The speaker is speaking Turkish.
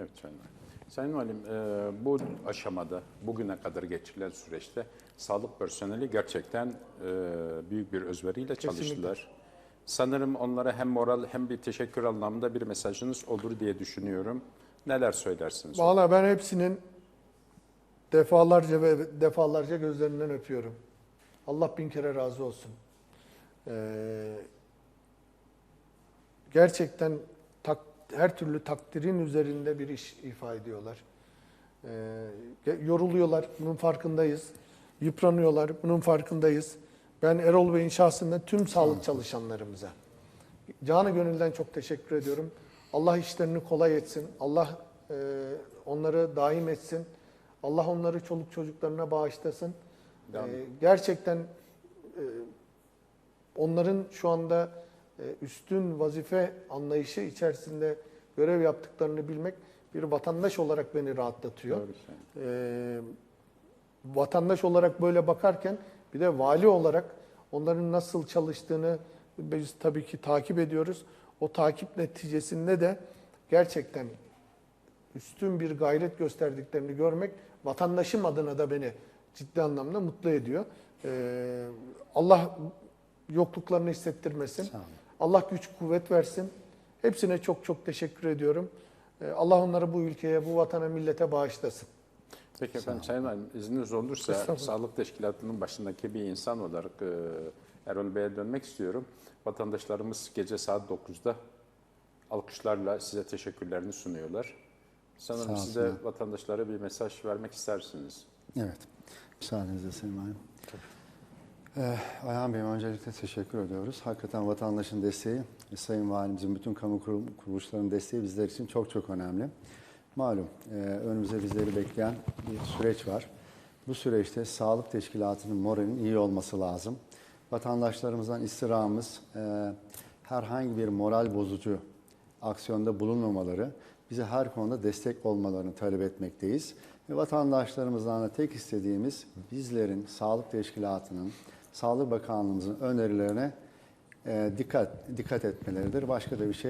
Evet Sayın Valim. Sayın Valim, e, bu aşamada, bugüne kadar geçirilen süreçte sağlık personeli gerçekten e, büyük bir özveriyle çalıştılar. Sanırım onlara hem moral hem bir teşekkür anlamında bir mesajınız olur diye düşünüyorum. Neler söylersiniz? Valla ben hepsinin defalarca ve defalarca gözlerinden öpüyorum. Allah bin kere razı olsun. Ee, gerçekten her türlü takdirin üzerinde bir iş ifa ediyorlar. Ge- yoruluyorlar, bunun farkındayız. Yıpranıyorlar, bunun farkındayız. Ben Erol Bey'in şahsında tüm sağlık çalışanlarımıza canı gönülden çok teşekkür ediyorum. Allah işlerini kolay etsin. Allah e, onları daim etsin. Allah onları çoluk çocuklarına bağışlasın. E, gerçekten e, onların şu anda e, üstün vazife anlayışı içerisinde görev yaptıklarını bilmek bir vatandaş olarak beni rahatlatıyor. Ee, vatandaş olarak böyle bakarken bir de vali olarak onların nasıl çalıştığını biz tabii ki takip ediyoruz. O takip neticesinde de gerçekten üstün bir gayret gösterdiklerini görmek vatandaşım adına da beni ciddi anlamda mutlu ediyor. Ee, Allah yokluklarını hissettirmesin. Sağ olun. Allah güç kuvvet versin. Hepsine çok çok teşekkür ediyorum. Ee, Allah onları bu ülkeye, bu vatana, millete bağışlasın. Peki efendim Sayın Valim izniniz olursa sağlık teşkilatının başındaki bir insan olarak e, Erol Bey'e dönmek istiyorum. Vatandaşlarımız gece saat 9'da alkışlarla size teşekkürlerini sunuyorlar. Sanırım size vatandaşlara bir mesaj vermek istersiniz. Evet. Müsaadenizle Sayın Valim. Ee, Ayhan Bey'im öncelikle teşekkür ediyoruz. Hakikaten vatandaşın desteği, ve Sayın Valimizin bütün kamu kuruluşlarının desteği bizler için çok çok önemli. Malum e, önümüzde bizleri bekleyen bir süreç var. Bu süreçte sağlık teşkilatının moralinin iyi olması lazım. Vatandaşlarımızdan istirhamımız e, herhangi bir moral bozucu aksiyonda bulunmamaları, bize her konuda destek olmalarını talep etmekteyiz. Ve vatandaşlarımızdan da tek istediğimiz bizlerin sağlık teşkilatının, Sağlık Bakanlığımızın önerilerine e, dikkat dikkat etmeleridir. Başka da bir şey